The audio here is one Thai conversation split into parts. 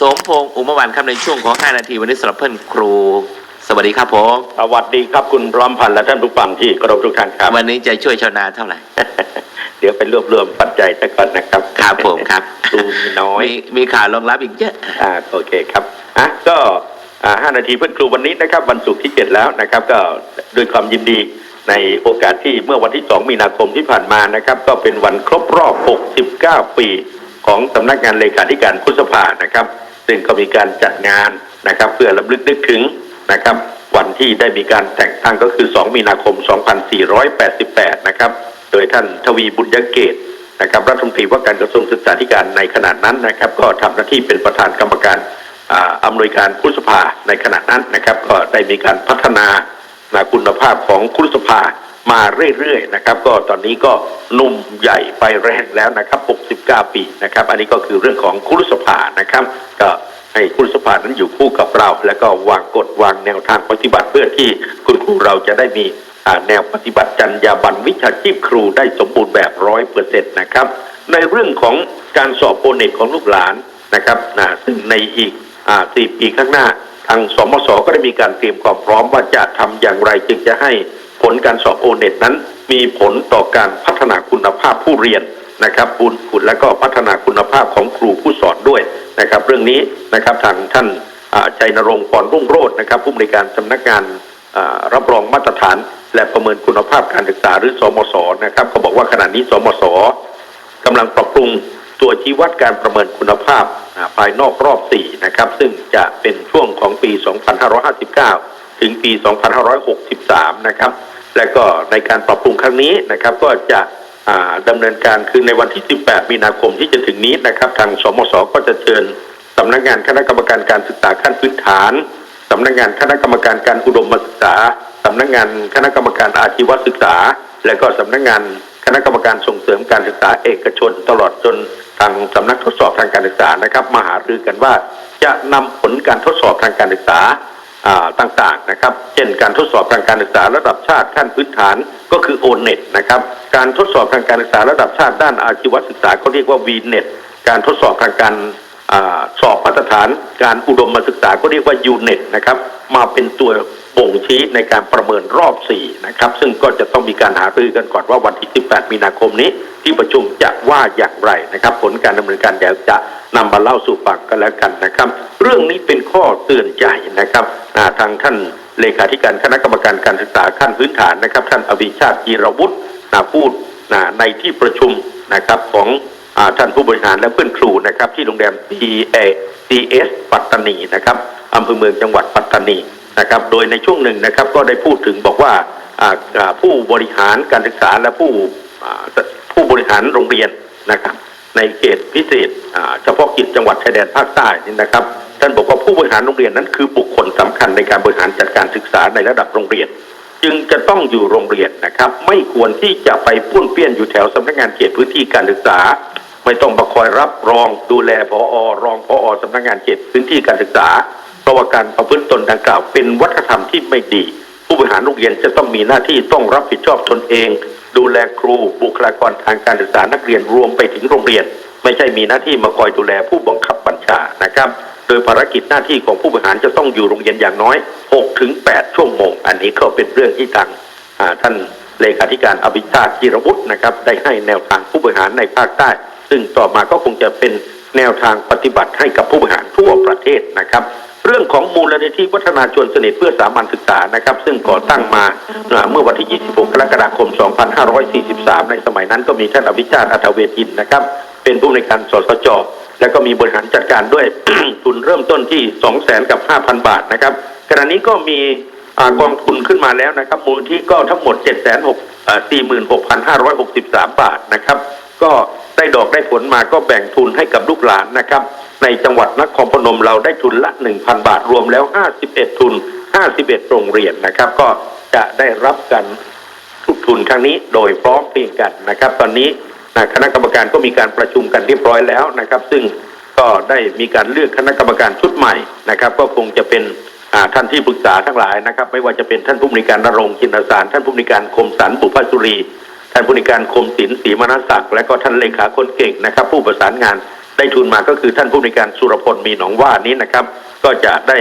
สมพงษ์อุมวันครับในช่วงของ 5 นาทีวันนี้สำหรับเพื่อนครู สวัสดีครับผมสวัสดีครับคุณพร้อมพันธ์และท่านผู้ฟังที่เคารพทุกท่านครับวันนี้จะช่วยชาวนาเท่าไหร่ เดี๋ยวไปรวบรวมปัจจัยซะก่อนนะครับครับผมครับดูมีน้อยมีมีข่าวรองรับอีกเยอะอ่าโอเคครับอะก็อ่าห้านาทีเพื่อนครูวันนี้นะครับ วันศุกร์ที่เจ็ดแล้วนะครับ ก็ด้วยความยินดีในโอกาสที่เมื่อวันที่สองมีนาคมที่ผ่านมานะครับ ก็เป็นวันครบรอบ 69 ปี ของสำนักงานเลขาธิการพุทธสภานะครับ ซึ่งก็มีการจัดงานนะครับ เพื่อลำลึกนึกถึงนะครับ วันที่ได้มีการแต่งตั้งก็คือ 2 มีนาคม 2488 นะครับ โดยท่านทวีบุญยเกตนะครับรัฐมนตรีว่าการกระทรวงศึกษาธิการในขณะนั้นนะครับ ก็ทำหน้าที่เป็นประธานกรรมการอ่าอำนวยการคุสภาในขณะนั้นนะครับ ก็ได้มีการพัฒนานะคุณภาพของคุสภา มาเรื่อยๆนะครับ ก็ตอนนี้ก็หนุ่มใหญ่ไฟแรงแล้วนะครับ 69 ปีนะครับ อันนี้ก็คือเรื่องของคุสภานะครับ ก็ให้คุสภานั้นอยู่คู่กับเรา แล้วก็วางกฎวางแนวทางปฏิบัติเพื่อที่คุณครูเราจะได้มีแนวปฏิบัติจรรยาบรรณวิชาชีพครูได้สมบูรณ์แบบร้อยเปอร์เซ็นต์นะครับ ในเรื่องของการสอบโปรเน็ตของลูกหลานนะครับนะซึ่งในอีกสี่ปีข้างหน้า ทางสมศก็ได้มีการเตรียมความพร้อมว่าจะทำอย่างไรจึงจะให้ ผลการสอบโอเน็ตนั้น มีผลต่อการพัฒนาคุณภาพผู้เรียนนะครับบุญคุณและก็พัฒนาคุณภาพของครูผู้สอนด้วยนะครับ เรื่องนี้นะครับทางท่านอ่าชัยนรงค์พรรุ่งโรจน์นะครับ ผู้บริการสำนักงานรับรองมาตรฐาน และประเมินคุณภาพการศึกษาหรือสมศนะครับเขาบอกว่าขณะนี้สมศกำลังปรับปรุงตัวชี้วัดการประเมินคุณภาพภายนอกรอบ 4 นะครับ ซึ่งจะเป็นช่วงของปี 2559 ถึงปี 2563 นะครับ และก็ในการปรับปรุงครั้งนี้นะครับ ก็จะอ่าดำเนินการคือในวันที่ 18 มีนาคมที่จะถึงนี้นะครับ ทางสมศก็จะเชิญสำนักงานคณะกรรมการการศึกษาขั้นพื้นฐานสำนักงานคณะกรรมการการอุดมศึกษาสำนักงานคณะกรรมการอาชีวศึกษา และก็สำนักงานคณะกรรมการส่งเสริมการศึกษาเอกชน ตลอดจนทางสำนักทดสอบทางการศึกษานะครับมาหารือกันว่าจะนำผลการทดสอบทางการศึกษา ต่างๆนะครับ เช่นการทดสอบทางการศึกษาระดับชาติขั้นพื้นฐานก็คือโอเน็ตนะครับ การทดสอบทางการศึกษาระดับชาติด้านอาชีวศึกษาเขาเรียกว่า VNet การทดสอบทางการอสอบมาตรฐาน การอุดมศึกษาก็เรียกว่ายูเน็ตนะครับ มาเป็นตัว บ่งชี้ในการประเมินรอบ 4 นะครับ ซึ่งก็จะต้องมีการหารือกันก่อนว่าวันที่ 18 มีนาคมนี้ ที่ประชุมจะว่าอย่างไรนะครับ ผลการดำเนินการเดี๋ยวจะนำมาเล่าสู่ฟังกันแล้วกันนะครับ เรื่องนี้เป็นข้อเตือนใจนะครับาทางท่านเลขาธิการคณะกรรมการการศึกษาขั้นพื้นฐานนะครับ ท่านอภิชาติจีรวุฒิพูดในที่ประชุมนะครับของอท่านผู้บริหารและเพื่อนครูนะครับที่โรงแรม T A C S ปัตตานีนะครับอำเภอเมืองจังหวัดปัตตานี นะครับ โดยในช่วงหนึ่งนะครับก็ได้พูดถึงบอกว่าผู้บริหารการศึกษาและผู้ผู้บริหารโรงเรียนนะครับ ในเขตพิเศษเฉพาะกิจจังหวัดชายแดนภาคใต้นี่นะครับท่านบอกว่าผู้บริหารโรงเรียนนั้นคือบุคคลสำคัญในการบริหารจัดการศึกษาในระดับโรงเรียน จึงจะต้องอยู่โรงเรียนนะครับ ไม่ควรที่จะไปป้วนเปี้ยนอยู่แถวสำนักงานเขตพื้นที่การศึกษา ไม่ต้องมาคอยรับรองดูแลพอรองพอสำนักงานเขตพื้นที่การศึกษา ราะว่าการประพฤติตนดังกล่าวเป็นวัฒนธรรมที่ไม่ดี ผู้บริหารโรงเรียนจะต้องมีหน้าที่ต้องรับผิดชอบตนเอง ดูแลครูบุคลากรทางการศึกษานักเรียนรวมไปถึงโรงเรียน ไม่ใช่มีหน้าที่มาคอยดูแลผู้บังคับบัญชานะครับ โดยภารกิจหน้าที่ของผู้บริหารจะต้องอยู่โรงเรียนอย่างน้อย6ถึง8ชั่วโมง อันนี้ก็เป็นเรื่องที่ทางท่านเลขาธิการอภิชาติจิรวุฒินะครับได้ให้แนวทางผู้บริหารในภาคใต้ ซึ่งต่อมาก็คงจะเป็นแนวทางปฏิบัติให้กับผู้บริหารทั่วประเทศนะครับ เรื่องของมูลนิธิวัฒนาชวนสนิทเพื่อสามัญศึกษานะครับ ซึ่งก่อตั้งมาเมื่อวันที่ 26 กรกฎาคม 2543 ในสมัยนั้นก็มีท่านอภิชาติอัตเวทินนะครับ เป็นผู้ในการสสจแล้วก็มีบริหารจัดการด้วยทุนเริ่มต้นที่ 2 0 0แสนกับ 5,000 บาทนะครับขณะนี้ก็มีกองทุนขึ้นมาแล้วนะครับ มูลที่ก็ทั้งหมด 7 6 46,563 บาทนะครับ ก็ได้ดอกได้ผลมาก็แบ่งทุนให้กับลูกหลานนะครับ ในจังหวัดนครพนมเราได้ทุนละ 1,000 บาทรวมแล้ว 51 ทุน 51 โรงเรียนนะครับ ก็จะได้รับกันทุกทุนครั้งนี้โดยพร้อมเพรียงกันนะครับ ตอนนี้นะคณะกรรมการก็มีการประชุมกันเรียบร้อยแล้วนะครับ ซึ่งก็ได้มีการเลือกคณะกรรมการชุดใหม่นะครับ ก็คงจะเป็นท่านที่ปรึกษาทั้งหลายนะครับ ไม่ว่าจะเป็นท่านผู้บริการนรงคินตสาร ท่านผู้บริการคมสันบุพสุรี ท่านผู้บริการคมศิลป์ศรีมนศักดิ์และก็ท่านเลขาคนเก่งนะครับ ผู้ประสานงาน ได้ทุนมาก็คือท่านผู้ในการสุรพลมีหนองว่านี้นะครับ ก็จะได้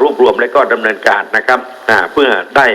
รวบรวมและก็ดำเนินการนะครับเพื่อได้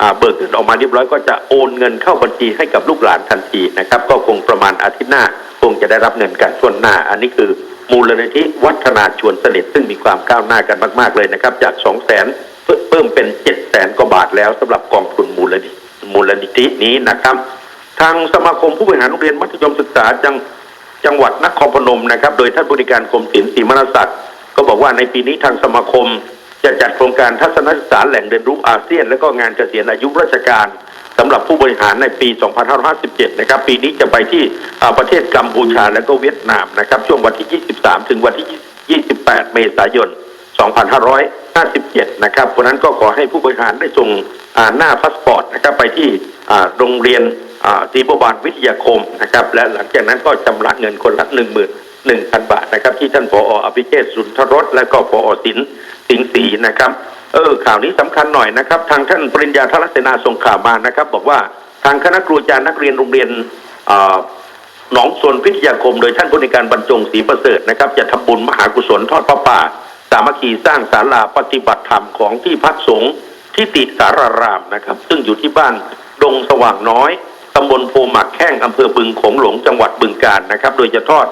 อ่าเบิกเงินออกมาเรียบร้อยก็จะโอนเงินเข้าบัญชีให้กับลูกหลานทันทีนะครับ ก็คงประมาณอาทิตย์หน้า คงจะได้รับเงินกันส่วนหน้า อันนี้คือมูลนิธิวัฒนาชวนสนิทซึ่งมีความก้าวหน้ากันมาก ๆ เลยนะครับ จาก2 0 0 0 0 0เพิ่มเป็น7 0 0 0 0 0กว่าบาทแล้วสำหรับกองทุนมูลนิธิมูลนิธินี้นะครับ ทางสมาคมผู้บริหารโรงเรียนมัธยมศึกษาจัง จังหวัดนครพนมนะครับ โดยท่านบริการกรมศิลป์ศรีมนศักดิ์ก็บอกว่าในปีนี้ทางสมาคม จะจัดโครงการทัศนศึกษาแหล่งเรียนรู้อาเซียน และก็งานเกษียณอายุราชการสำหรับผู้บริหารในปี 2557 นะครับ ปีนี้จะไปที่ประเทศกัมพูชาและก็เวียดนามนะครับ ช่วงวันที่ 23 ถึงวันที่ 28 เมษายน 2557 นะครับเพราะนั้นก็ขอให้ผู้บริหารได้ส่งหน้าพาสปอร์ตนะครับไปที่โรงเรียน อ่าศรีบวรวิทยาคมนะครับ และหลังจากนั้นก็ชำระเงินคนละ1 1 0 0 0บาทนะครับ ที่ท่านผออภิเชษสุนทรสและก็ผอศิลป์สิงห์ศรีนะครับเออข่าวนี้สำคัญหน่อยนะครับ ทางท่านปริญญาทรัศนาส่งข่าวมานะครับ บอกว่าทางคณะครูอาจารย์นักเรียนโรงเรียนอ่าหนองสวนพิทยาคม โดยท่านผู้ในการบรรจงศรีประเสริฐนะครับ จะทำบุญมหากุศลทอดพระป่า สามัคคีสร้างศาลาปฏิบัติธรรมของที่พักสงฆ์ที่ติสารารามนะครับ ซึ่งอยู่ที่บ้านดงสว่างน้อย ตำบลโพหมักแข้งอำเภอบึงโขงหลงจังหวัดบึงกาฬนะครับ โดยจะทอด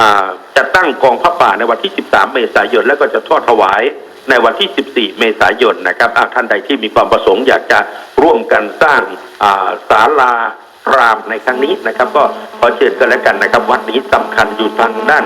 อาจะตั้งกองพระป่าในวันที่ 13 เมษายน แล้วก็จะทอดถวายในวันที่ 14 เมษายนนะครับท่านใดที่มีความประสงค์อยากจะร่วมกันสร้างศาลารามในครั้งนี้นะครับ ก็ขอเชิญกันแล้วกันนะครับ วัดนี้สำคัญอยู่ทางด้าน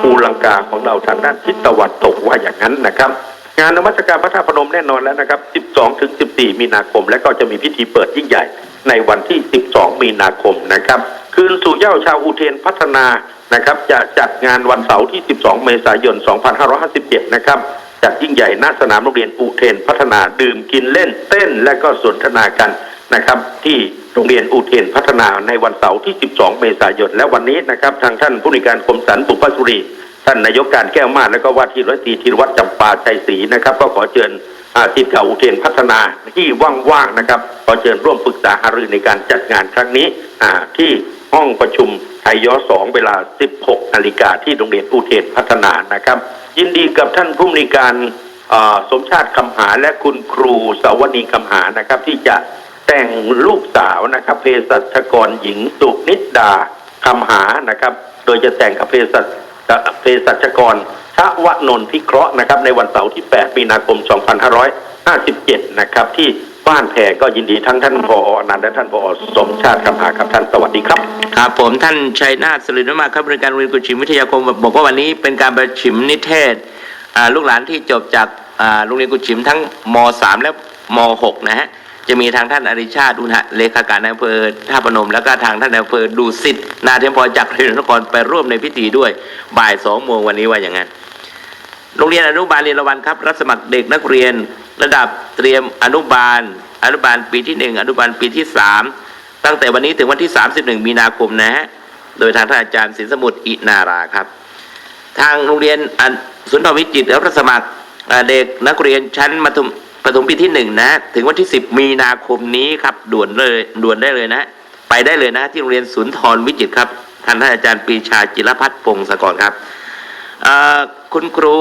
ภูลังกาของเราทางด้านทิศตะวันตกว่าอย่างนั้นนะครับงานนมัสการพระธาตุพนมแน่นอนแล้วนะครับ 12 ถึง 14 มีนาคม และก็จะมีพิธีเปิดยิ่งใหญ่ ในวันที่ 12 มีนาคมนะครับ คืนสู่เย้าชาวอุเทนพัฒนานะครับ จะจัดงานวันเสาร์ที่ 12 เมษายน 2557 นะครับจัดยิ่งใหญ่หน้าสนามโรงเรียนอุเทนพัฒนาดื่มกินเล่นเต้นและก็สนทนากันนะครับที่โรงเรียนอุเทนพัฒนาในวันเสาร์ที่ 12 เมษายน และวันนี้นะครับทางท่านผู้ในวยการกรมสรรบุพสุรี ท่านนายกการแก้วมาและก็ว่าที่ร้อยตรีธีรวัตรจำปาชัยศรีนะครับ ก็ขอเชิญ ทิตย์เก่าอุเทนพัฒนาที่ว่างๆนะครับขอเชิญร่วมปรึกษาหารือในการจัดงานครั้งนี้อาที่ห้องประชุมไทยยสองเวลา 16 นาฬิกาที่โรงเรียนอุเทนพัฒนานะครับ ยินดีกับท่านผู้ในวยการอาสมชาติคำหาและคุณครูสาวนีคำหานะครับ ที่จะแต่งลูกสาวนะครับเภสัชกรหญิงสุนิดดาคำหานะครับ โดยจะแต่งกับเภสัชเภสัชกร ชวนนท์พิเคราะห์นะครับในวันเสาร์ที่ 8 มีนาคม 2557 นะครับ ที่บ้านแพรก็ยินดีทั้งท่านผออนันต์และท่านผอสมชาติคำหาครับท่านสวัสดีครับ ครับผมท่านชัยนาทสลินมาครับบริการเรียนกุชิมวิทยาคมบอกว่าวันนี้เป็นการประชิมนิเทศลูกหลานที่จบจากโรงเรียนกุชิมทั้งม .3 และม .6 นะฮะจะมีทางท่านอริชาติอุณหะเลขาการอำเภอท่าพนม แล้วก็ทางท่านอำเภอดูสิทธิ์นาเทียมพรจากเรียนนครไปร่วมในพิธีด้วยบ่ายสองโมงวันนี้ว่าอย่างนั้น โรงเรียนอนุบาลเรียนละวันครับ รับสมัครเด็กนักเรียนระดับเตรียมอนุบาล อนุบาลปีที่หนึ่งอนุบาลปีที่สามตั้งแต่วันนี้ถึงวันที่ 31 มีนาคมนะฮะโดยทางท่านอาจารย์ศิลสมุทรอินาราครับ ทางโรงเรียนอันสุนทรวิจิตรรับสมัครเด็กนักเรียนชั้นมัธยมประถมปีที่หนึ่งนะถึงวันที่ 10 มีนาคมนี้ครับด่วนเลยด่วนได้เลยนะไปได้เลยนะที่โรงเรียนสุนทรวิจิตรครับท่านท่านอาจารย์ปีชาจิรพัฒน์พงศกรครับ คุณครู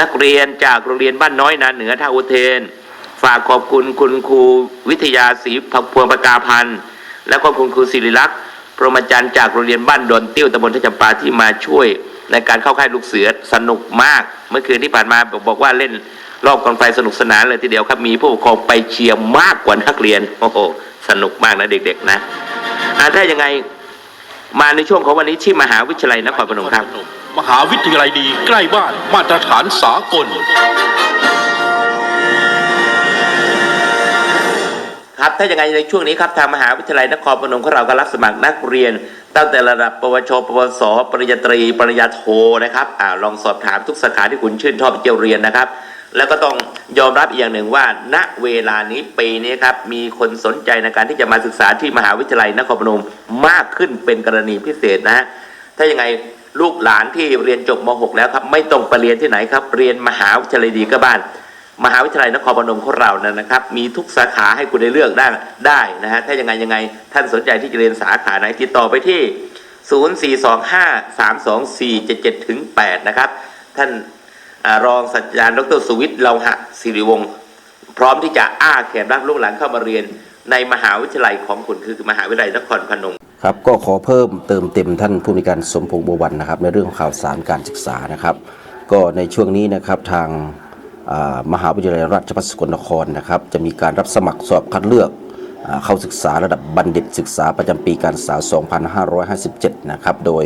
นักเรียนจากโรงเรียนบ้านน้อยนาเหนือท่าอุเทน ฝากขอบคุณคุณครูวิทยาศรีพวงประกาพันธ์และก็คุณครูศิริลักษณ์พรหมจันทร์จากโรงเรียนบ้านดอนตี้วตำบลท่าจำปาที่มาช่วยในการเข้าค่ายลูกเสือสนุกมาก เมื่อคืนที่ผ่านมาบอกบอกว่าเล่นรอบกองไฟสนุกสนานเลยทีเดียวครับมีผู้ปกครองไปเชียร์มากกว่านักเรียนโอ้โหสนุกมากนะเด็กๆนะอ่าถ้ายังไงมาในช่วงของวันนี้ที่มหาวิทยาลัยนครพนมครับ มหาวิทยาลัยดีใกล้บ้านมาตรฐานสากล ครับถ้าอย่างไรในช่วงนี้ครับทางมหาวิทยาลัยนครพนมของเราก็รับสมัครนักเรียน ตั้งแต่ระดับปวช ปวส ปริญญาตรี ปริญญาโทนะครับอ่าลองสอบถามทุกสาขาที่คุณชื่นชอบที่จะเรียนนะครับ แล้วก็ต้องยอมรับอีกอย่างหนึ่งว่า ณเวลานี้ปีนี้ครับมีคนสนใจในการที่จะมาศึกษาที่มหาวิทยาลัยนครพนมมากขึ้นเป็นกรณีพิเศษนะฮะถ้าอยังไง ลูกหลานที่เรียนจบม .6 แล้วครับ ไม่ต้องไปเรียนที่ไหนครับ เรียนมหาวิทยาลัยดีก็บ้าน มหาวิทยาลัยนครพนมของเรานะนะครับ มีทุกสาขาให้คุณได้เลือกได้ได้นะฮะถ้ายังไงยังไง ท่านสนใจที่จะเรียนสาขาไหนติดต่อไปที่ 042532477ถึง8นะครับ ท่านอรองศาสตราจารย์ดรสุวิทย์เลาหะศิริวงศ์พร้อมที่จะอ้าแขนรับลูกหลานเข้ามาเรียนในมหาวิทยาลัยของคุณคือมหาวิทยาลัยนครพนม ครับก็ขอเพิ่มเติมเต็มท่านผู้มีการสมพงษ์บัววันนะครับ ในเรื่องของข่าวสารการศึกษานะครับ ก็ในช่วงนี้นะครับทางมหาวิทยาลัยราชภัฏสกลนครนะครับ จะมีการรับสมัครสอบคัดเลือกเข้าศึกษาระดับบัณฑิตศึกษาประจำปีการศึกษา 2557 นะครับ โดย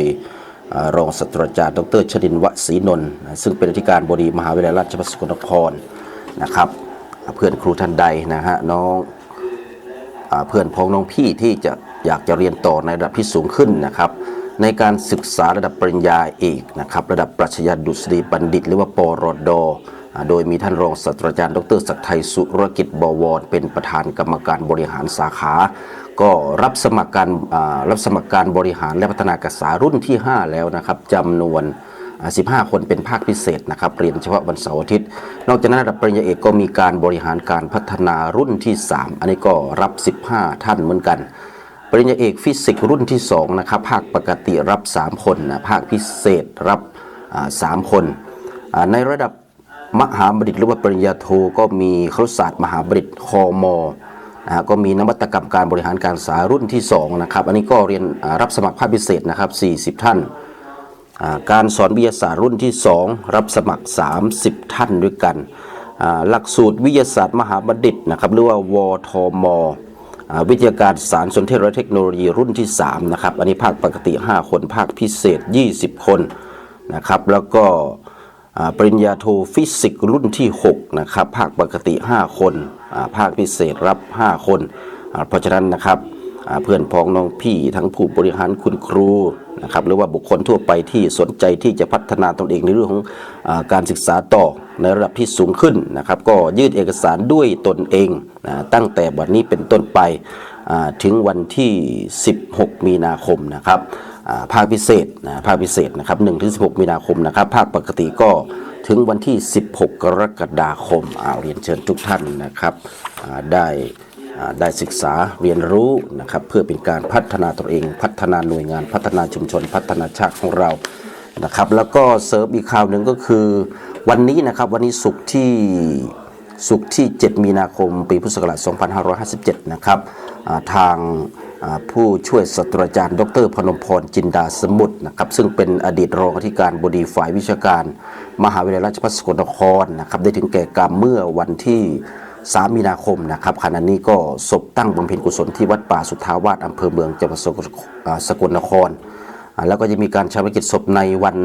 อรองศาสตราจารย์ ดรชดินทร์วศรีนนท์ซึ่งเป็นอธิการบดีมหาวิทยาลัยราชภัฏสกลนครนะครับ เพื่อนครูท่านใดนะฮะน้องอเพื่อนพ้องน้องพี่ที่จะ อยากจะเรียนต่อในระดับที่สูงขึ้นนะครับ ในการศึกษาระดับปริญญาเอกนะครับ ระดับปรัชญาดุษฎีบัณฑิต หรือว่าปรดอ่าโดยมีท่านรองศาสตราจารย์ ดรศักดิ์ไทยสุรกิจบวร เป็นประธานกรรมการบริหารสาขา ก็รับสมัครการรับสมัครการบริหารและพัฒนาการศึกษารุ่นที่ 5 แล้วนะครับจำนวน 15 คนเป็นภาคพิเศษนะครับเรียนเฉพาะวันเสาร์อาทิตย์ นอกจากนั้นระดับปริญญาเอกก็มีการบริหารการพัฒนารุ่นที่ 3 อันนี้ก็รับ 15 ท่านเหมือนกัน ปริญญาเอกฟิสิกส์รุ่นที่2นะครับภาคปกติรับ 3 คนนะภาคพิเศษรับอ่า3คน ในระดับมหาบัณฑิตหรือว่าปริญญาโทก็มีครุศาสตร์มหาบัณฑิตคอมอนะก็มีนวัตกรรมการบริหารการศึกษารุ่นที่2นะครับอันนี้ก็เรียนรับสมัครภาคพิเศษนะครับ40 ท่านอ่าการสอนวิทยาศาสตร์รุ่นที่ 2 รับสมัคร 30 ท่านด้วยกัน หลักสูตรวิทยาศาสตร์มหาบัณฑิตนะครับหรือว่าวทม วิทยาการสารสนเทศและเทคโนโลยีรุ่นที่3นะครับอันนี้ภาคปกติ 5 คน ภาคพิเศษ 20 คนนะครับแล้วก็ปริญญาโทฟิสิกส์รุ่นที่6นะครับภาคปกติ 5 คน ภาคพิเศษรับ 5 คน เพราะฉะนั้นนะครับ เพื่อนพ้องน้องพี่ทั้งผู้บริหารคุณครูนะครับหรือว่าบุคคลทั่วไปที่สนใจที่จะพัฒนาตนเองในเรื่องของอการศึกษาต่อในระดับที่สูงขึ้นนะครับก็ยื่นเอกสารด้วยตนเองนะตั้งแต่วันนี้เป็นต้นไปถึงวันที่ 16 มีนาคมนะครับภาคพิเศษนะภาคพิเศษนะครับ1ถึง16 มีนาคมนะครับภาคปกติก็ถึงวันที่ 16 กรกฎาคมเอาเรียนเชิญทุกท่านนะครับได้ ได้ศึกษาเรียนรู้นะครับเพื่อเป็นการพัฒนาตัวเอง พัฒนาหน่วยงาน พัฒนาชุมชน พัฒนาชาติของเรานะครับแล้วก็เสริมอีกข่าวหนึ่งก็คือ วันนี้นะครับวันนี้ศุกร์ที่ศุกร์ที่ 7 มีนาคม ปีพุทธศักราช 2557 นะครับทางอ่าผู้ช่วยศาสตราจารย์ ดรพนมพรจินดาสมุทรนะครับซึ่งเป็นอดีตรองอธิการบดีฝ่ายวิชาการ มหาวิทยาลัยราชภัฏสกลนครนะครับได้ถึงแก่กรรมเมื่อวันที่ 3 มีนาคมนะครับขณะนี้ก็ศพตั้งบำเพ็ญกุศลที่วัดป่าสุทธาวาสอำเภอเมืองจังหวัดสกลนคร แล้วก็จะมีการชาปนกิจศพในวัน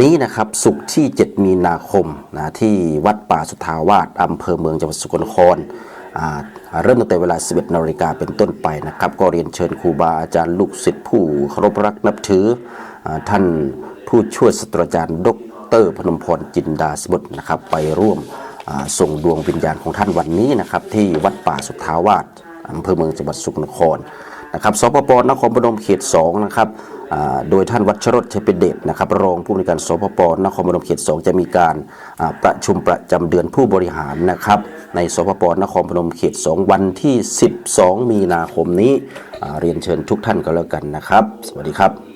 นี้นะครับศุกร์ที่ 7 มีนาคมนะที่วัดป่าสุทธาวาสอำเภอเมืองจังหวัดสกลนครเริ่มตั้งแต่เวลา 11นาฬิกาเป็นต้นไปนะครับ ก็เรียนเชิญครูบาอาจารย์ลูกศิษย์ผู้เคารพรักนับถืออท่านผู้ช่วยศาสตราจารย์ดรพนมพรจินดาสมุทรนะครับไปร่วม ส่งดวงวิญญาณของท่านวันนี้นะครับที่วัดป่าสุทธาวาสอำเภอเมืองจังหวัดสุขนครนะครับสปปนครพนมเขต2นะครับโดยท่านวัชรสชัยเปเดชนะครับรองผู้ในวยการสปปนครพนมเขต 2 จะมีการประชุมประจำเดือนผู้บริหารนะครับในสปปนครพนมเขต 2 วันที่ 12 มีนาคมนี้เรียนเชิญทุกท่านก็แล้วกันนะครับ สวัสดีครับ